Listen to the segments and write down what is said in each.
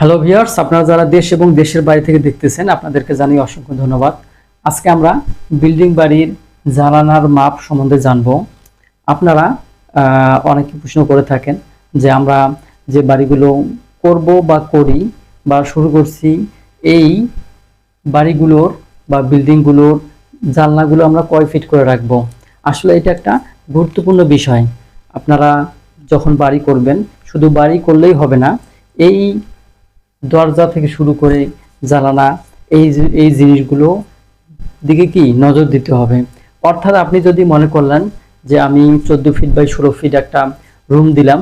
Hello viewers আপনারা যারা দেশ এবং দেশের বাইরে থেকে দেখতেছেন, আপনাদেরকে জানাই অসংখ্য ধন্যবাদ। আজকে আমরা বিল্ডিং বাড়ির জানালার মাপ সম্বন্ধে জানব। আপনারা অনেকে প্রশ্ন করে থাকেন যে আমরা যে বাড়িগুলো করব বা করি বা শুরু করছি, এই বাড়িগুলোর বা বিল্ডিংগুলোর জানলাগুলো আমরা কয় ফিট করে রাখব? আসলে এটা একটা গুরুত্বপূর্ণ বিষয়। আপনারা যখন বাড়ি করবেন, শুধু বাড়ি করলেই হবে না, এই দরজা থেকে শুরু করে জানালা, এই এই জিনিসগুলো দিকে কি নজর দিতে হবে? অর্থাৎ আপনি যদি মনে করলেন যে আমি চোদ্দ ফিট বাই ষোলো ফিট একটা রুম দিলাম,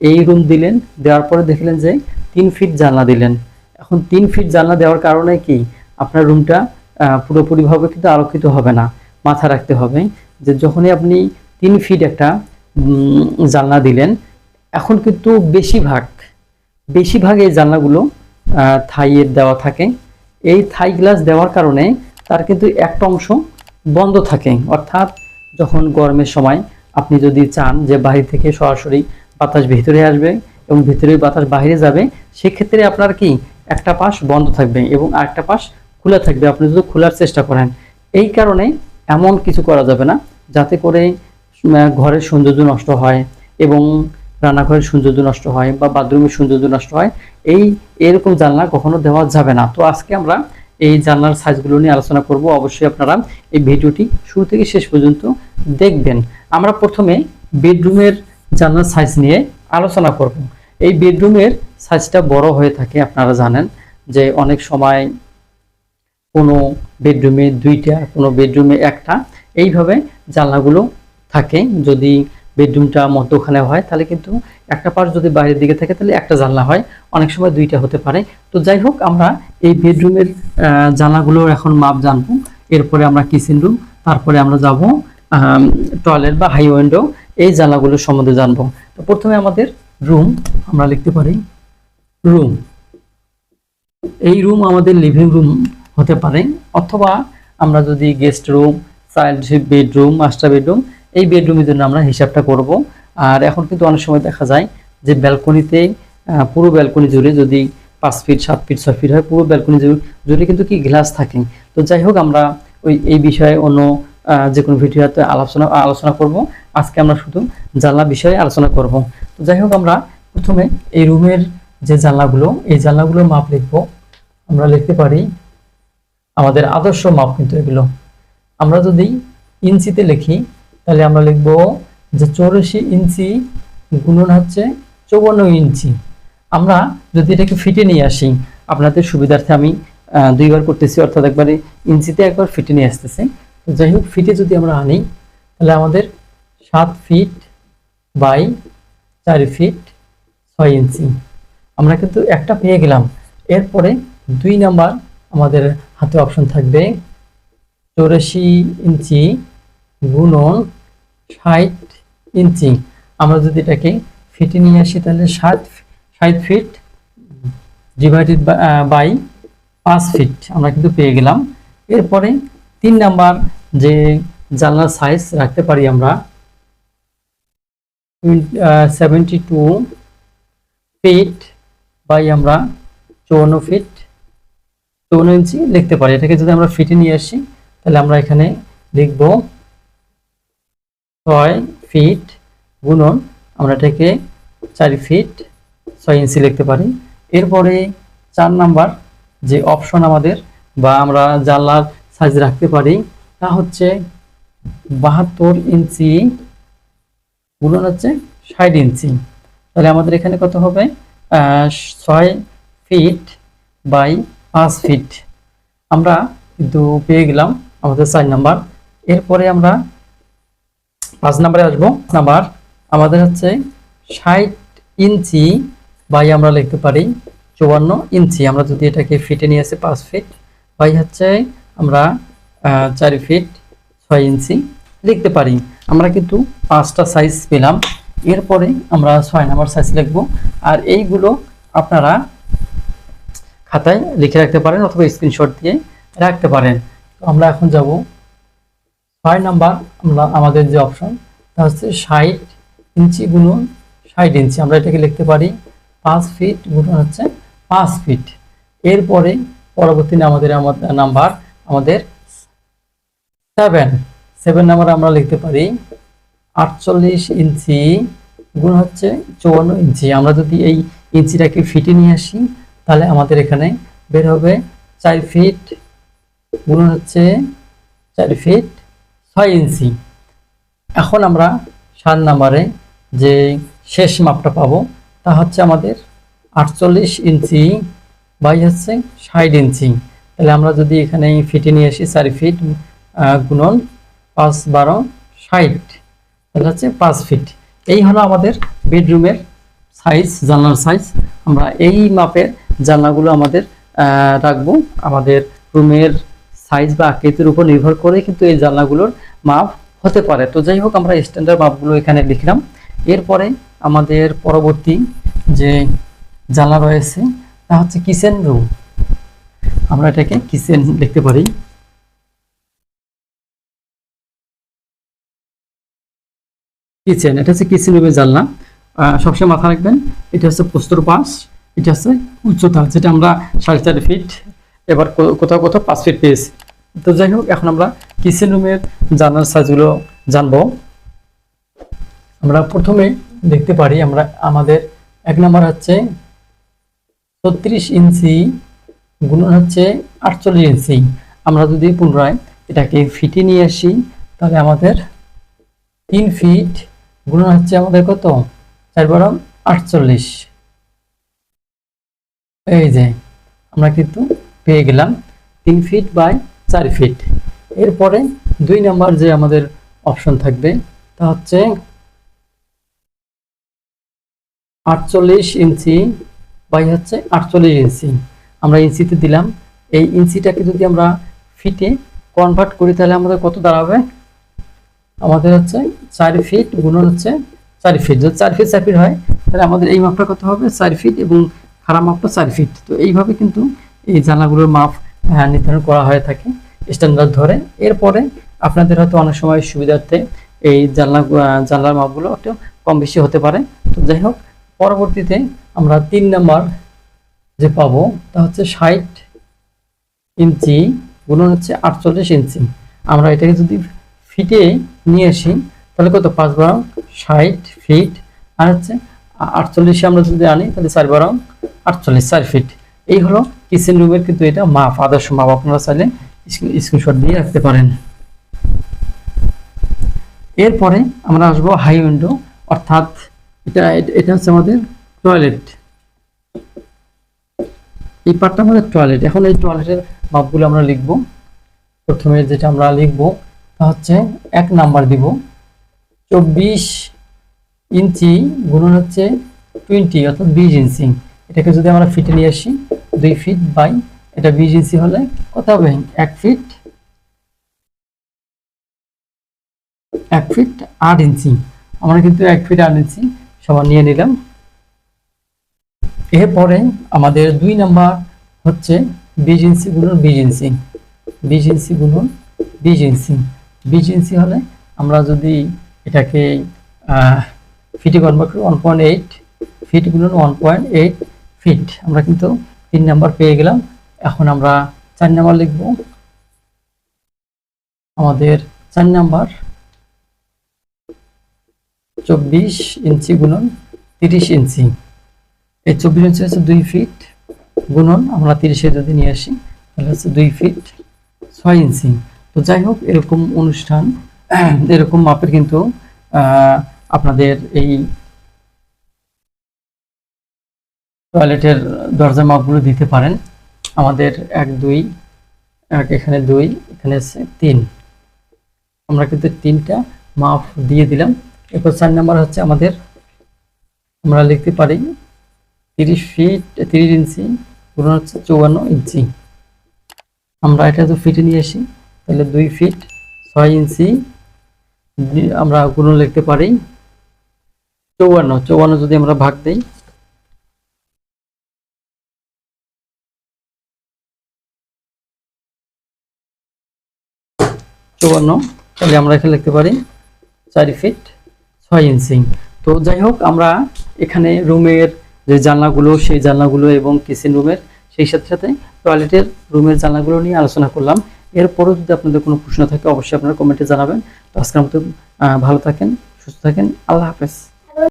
এই রুম দিলেন, দেওয়ার পরে দেখলেন যে তিন ফিট জানলা দিলেন। এখন তিন ফিট জানলা দেওয়ার কারণে কি আপনার রুমটা পুরোপুরিভাবে কিন্তু আলোকিত হবে না, মাথা রাখতে হবে। যে যখনই আপনি তিন ফিট একটা জানলা দিলেন, এখন কিন্তু বেশিরভাগ বেশিরভাগ এই জানলাগুলো থাইয়ের দেওয়া থাকে। এই থাই গ্লাস দেওয়ার কারণে তার কিন্তু একটা অংশ বন্ধ থাকে। অর্থাৎ যখন গরমের সময় আপনি যদি চান যে বাইরে থেকে সরাসরি বাতাস ভিতরে আসবে এবং ভিতরে বাতাস বাইরে যাবে, সেক্ষেত্রে আপনার কি একটা পাশ বন্ধ থাকবে এবং আরেকটা পাশ খোলা থাকবে। আপনি যদি খোলার চেষ্টা করেন, এই কারণে এমন কিছু করা যাবে না। যাতে করে ঘরের সৌন্দর্য নষ্ট হয় এবং রান্নাঘরের সৌন্দর্য নষ্ট হয় বা বাথরুমের সৌন্দর্য নষ্ট হয়। এই এরকম জানলা কখনো দেওয়া যাবে না। তো আজকে আমরা এই জানলার সাইজগুলো নিয়ে আলোচনা করব। অবশ্যই আপনারা এই ভিডিওটি শুরু থেকে শেষ পর্যন্ত দেখবেন। আমরা প্রথমে বেডরুমের জানলার সাইজ নিয়ে আলোচনা করব। এই বেডরুমের সাইজটা বড় হয়ে থাকে, আপনারা জানেন যে অনেক সময় কোনো বেডরুমে দুইটা, কোনো বেডরুমে একটা, এইভাবে জানলাগুলো থাকে। যদি বেডরুমটা মধ্যখানে হয়, তাহলে কিন্তু একটা পাশ যদি বাইরের দিকে থাকে তাহলে একটা জানলা হয়। অনেক সময় দুইটা হতে পারে। তো যাই হোক আমরা এই বেডরুমের আহ, জানলাগুলোর এখন মাপ জানব। এরপরে আমরা কিচেন রুম তারপরে আমরা যাব টয়লেট বা হাই উইন্ডো এই জানলাগুলোর সম্বন্ধে জানব। তো প্রথমে আমাদের রুম আমরা লিখতে পারি রুম এই রুম আমাদের লিভিং রুম হতে পারে অথবা আমরা যদি guest room child bedroom master bedroom এই বেডরুমের জন্য আমরা হিসাবটা করব। আর এখন কিন্তু অনেক সময় দেখা যায় যে ব্যালকনিতে পুরো ব্যালকনি জুড়ে যদি পাঁচ ফিট, সাত ফিট, ছয় ফিট হয় পুরো ব্যালকনি জুড়ে জুড়ে কিন্তু কি গ্লাস থাকে। তো যাই হোক আমরা ওই এই বিষয়ে অন্য যে কোনো ভিডিওতে আলোচনা আলোচনা করব। আজকে আমরা শুধু জানলা বিষয়ে আলোচনা করব। তো যাই হোক আমরা প্রথমে এই রুমের যে জানলাগুলো, এই জানলাগুলোর মাপ লিখব। আমরা লিখতে পারি আমাদের আদর্শ মাপ কিন্তু এগুলো। আমরা যদি ইঞ্চিতে লিখি, তাহলে আমরা লিখব যে চৌরাশি ইঞ্চি গুণন হচ্ছে চৌবান্ন ইঞ্চি। আমরা যদি এটাকে ফিটে নিয়ে আসি, আপনাদের সুবিধার্থে আমি দুইবার করতেছি, অর্থাৎ একবারে ইঞ্চিতে একবার ফিটে নিয়ে আসতেছি। যাই হোক, ফিটে যদি আমরা আনি, তাহলে আমাদের সাত ফিট বাই চার ফিট ছয় ইঞ্চি। আমরা কিন্তু একটা পেয়ে গেলাম। এরপরে দুই নাম্বার আমাদের হাতে অপশন থাকবে, চৌরাশি ইঞ্চি গুণন ষাট ইঞ্চি। আমরা যদি এটাকে ফিটে নিয়ে আসি, তাহলে ষাট ষাট ফিট ডিভাইডেড বাই পাঁচ ফিট আমরা কিন্তু পেয়ে গেলাম। এরপরে তিন নাম্বার যে জানলার সাইজ রাখতে পারি আমরা সেভেন্টি টু ফিট বাই আমরা চৌন্ন ফিট চৌন্ন ইঞ্চি লিখতে পারি। এটাকে যদি আমরা ফিটে নিয়ে আসি, তাহলে আমরা এখানে লিখব ছয় ফিট গুণন, আমরা এটাকে চার ফিট ছয় ইঞ্চি লিখতে পারি। এরপরে চার নাম্বার যে অপশন আমাদের বা আমরা জানলার সাইজ রাখতে পারি, তা হচ্ছে বাহাত্তর ইঞ্চি গুণন হচ্ছে ষাট ইঞ্চি তাহলে আমাদের এখানে কত হবে? ছয় ফিট বাই পাঁচ ফিট আমরা কিন্তু পেয়ে গেলাম আমাদের চার নাম্বার। এরপরে আমরা পাঁচ নাম্বারে আসব। নাম্বার, আমাদের হচ্ছে ষাট ইঞ্চি বাই আমরা লিখতে পারি, চুয়ান্ন ইঞ্চি। আমরা যদি এটাকে ফিটে নিয়ে আসি, পাঁচ ফিট বাই হচ্ছে আমরা চার ফিট ছয় ইঞ্চি লিখতে পারি। আমরা কিন্তু পাঁচটা সাইজ পেলাম। এরপরে আমরা ছয় নাম্বার সাইজ লিখব। আর এইগুলো আপনারা খাতায় লিখে রাখতে পারেন অথবা স্ক্রিনশট দিয়ে রাখতে পারেন। তো আমরা এখন যাব ছয় নাম্বার আমরা, আমাদের যে অপশন তা হচ্ছে ষাট ইঞ্চি গুণন ষাট ইঞ্চি। আমরা এটাকে লিখতে পারি পাঁচ ফিট গুণন হচ্ছে পাঁচ ফিট এরপরে পরবর্তী আমাদের আমাদের নাম্বার আমাদের সেভেন সেভেন নাম্বার আমরা লিখতে পারি আটচল্লিশ ইঞ্চি গুণ হচ্ছে চুয়ান্ন ইঞ্চি। আমরা যদি এই ইঞ্চিটাকে ফিটে নিয়ে আসি, তাহলে আমাদের এখানে বের হবে চার ফিট গুণ হচ্ছে চার ফিট ছয় ইঞ্চি। এখন আমরা সাত নাম্বারে যে শেষ মাপটা পাবো, তা হচ্ছে আমাদের আটচল্লিশ ইঞ্চি বাই হচ্ছে ষাট ইঞ্চি। তাহলে আমরা যদি এখানে ফিটে নিয়ে আসি চার ফিট গুণন পাঁচ বারো ষাট, তাহলে হচ্ছে পাঁচ ফিট। এই হলো আমাদের বেডরুমের সাইজ জানলার সাইজ আমরা এই মাপের জানলাগুলো আমাদের রাখব। আমাদের রুমের সাইজ বা আকৃতির উপর নির্ভর করে কিন্তু এই জানলাগুলোর মাপ হতে পারে। তো যাই হোক, আমরা স্ট্যান্ডার্ড মাপগুলো এখানে লিখলাম। এরপরে আমাদের পরবর্তী যে জানলা রয়েছে, তা হচ্ছে কিচেন রুম আমরা এটাকে কিচেন লিখতে পারি। কিচেন এটা হচ্ছে কিচেন রুমের জানলা সবসময় মাথা রাখবেন, এটা হচ্ছে প্রস্তর পাশ, এটা হচ্ছে উচ্চতা, যেটা আমরা সাড়ে চার ফিট এবার কোথাও কোথাও পাঁচ ফিট পেয়েছি। তো যাই হোক, এখন আমরা কিচেন রুমের জানলার সাইজগুলো জানব। আমরা প্রথমে দেখতে পারি আমরা আমাদের এক নম্বর হচ্ছে ছত্রিশ ইঞ্চি গুণন হচ্ছে আটচল্লিশ ইঞ্চি। আমরা যদি পুনরায় এটাকে ফিটে নিয়ে আসি, তাহলে আমাদের তিন ফিট গুণন হচ্ছে আমাদের কত? চার বারো আটচল্লিশ। এই যে, আমরা কিন্তু পেয়ে গেলাম তিন ফিট বাই চার ফিট এরপরে দুই নাম্বার যে আমাদের অপশন থাকবে, তা হচ্ছে আটচল্লিশ ইঞ্চি বাই হচ্ছে আটচল্লিশ ইঞ্চি। আমরা ইঞ্চিতে দিলাম। এই ইঞ্চিটাকে যদি আমরা ফিটে কনভার্ট করি, তাহলে আমাদের কত দাঁড়াবে? আমাদের হচ্ছে চার ফিট গুণন হচ্ছে চার ফিট যদি চার ফিট চার ফিট হয়, তাহলে আমাদের এই মাপটা কত হবে? চার ফিট এবং খারাপ মাপটা চার ফিট তো এইভাবে কিন্তু এই জানলাগুলোর মাপ নির্ধারণ করা হয়ে থাকে। স্ট্যান্ডার্ড ধরে এরপরে আপনাদের হয়তো অনেক সময় সুবিধার্থে এই জানলা জানলার মাপগুলো একটু কম বেশি হতে পারে। তো যাই হোক, পরবর্তীতে আমরা তিন নাম্বার যে পাবো, তা হচ্ছে ষাট ইঞ্চি গুণন হচ্ছে আটচল্লিশ ইঞ্চি। আমরা এটাকে যদি ফিটে নিয়ে আসি, তাহলে কত? পাঁচ বারো ষাট ফিট। আর হচ্ছে আটচল্লিশে আমরা যদি আনি, তাহলে চার বারো আটচল্লিশ, চার ফিট। এই হলো কিচেন রুমের কিন্তু এটা মাপ, আদর্শ মাপ। আপনারা চাইলে স্ক্রিনশট দিয়ে রাখতে পারেন। এরপরে আমরা আসব হাই উইন্ডো অর্থাৎ এটা এটা হচ্ছে আমাদের টয়লেট এই পার্টটা আমাদের টয়লেট এখন এই টয়লেটের মাপগুলো আমরা লিখব। প্রথমে যেটা আমরা লিখব, তা হচ্ছে এক নাম্বার দিব। চব্বিশ ইঞ্চি গুণন হচ্ছে টোয়েন্টি অর্থাৎ বিশ ইঞ্চি। এটাকে যদি আমরা ফিটে নিয়ে আসি, দুই ফিট বাই এটা ইঞ্চি হলে কত হবে? এক ফিট এক ফিট আট ইঞ্চি। আমরা কিন্তু এক ফিট আট ইঞ্চি সমান নিয়ে নিলাম। এরপরে আমাদের দুই নাম্বার হচ্ছে বিশ ইঞ্চি গুণন বিশ ইঞ্চি বিশ ইঞ্চি গুণন বিশ ইঞ্চি বিশ ইঞ্চি হলে আমরা যদি এটাকে ফিটে কনভার্ট করি ওয়ান পয়েন্ট এইট ফিট গুণন ওয়ান পয়েন্ট এইট ফিট আমরা কিন্তু তিন নাম্বার পেয়ে গেলাম। এখন আমরা চার নাম্বার লিখব। আমাদের চার নাম্বার চব্বিশ ইঞ্চি গুণন তিরিশ ইঞ্চি। এই চব্বিশ ইঞ্চি হচ্ছে দুই ফিট গুণন, আমরা তিরিশে যদি নিয়ে আসি, তাহলে হচ্ছে দুই ফিট ছয় ইঞ্চি। তো যাই হোক, এরকম অনুষ্ঠান, এরকম মাপের কিন্তু আপনাদের এই টয়লেটের দরজা মাপগুলো দিতে পারেন। আমাদের এক, দুই, এক, এখানে দুই, এখানে তিন। আমরা কিন্তু তিনটা মাপ দিয়ে দিলাম। এরপর চার নাম্বার হচ্ছে আমাদের, আমরা লিখতে পারি তিরিশ ফিট তিরিশ ইঞ্চি গুণন হচ্ছে চৌয়ান্ন ইঞ্চি আমরা এটা তো ফিটে নিয়ে আসি, তাহলে দুই ফিট ছয় ইঞ্চি আমরা গুণন লিখতে পারি চৌয়ান্ন। চৌয়ান্ন যদি আমরা ভাগ দেই চৌয়ান্ন তাহলে আমরা এখানে লিখতে পারি চারি ফিট ছয় ইঞ্চি তো যাই হোক, আমরা এখানে রুমের যে জানলাগুলো, সেই জানলাগুলো এবং কিচেন রুমের সেই সাথে সাথে টয়লেটের রুমের জানলাগুলো নিয়ে আলোচনা করলাম। এরপরও যদি আপনাদের কোনো প্রশ্ন থাকে, অবশ্যই আপনারা কমেন্টে জানাবেন। তো আজকের মতো ভালো থাকেন, সুস্থ থাকেন, আল্লাহ হাফেজ।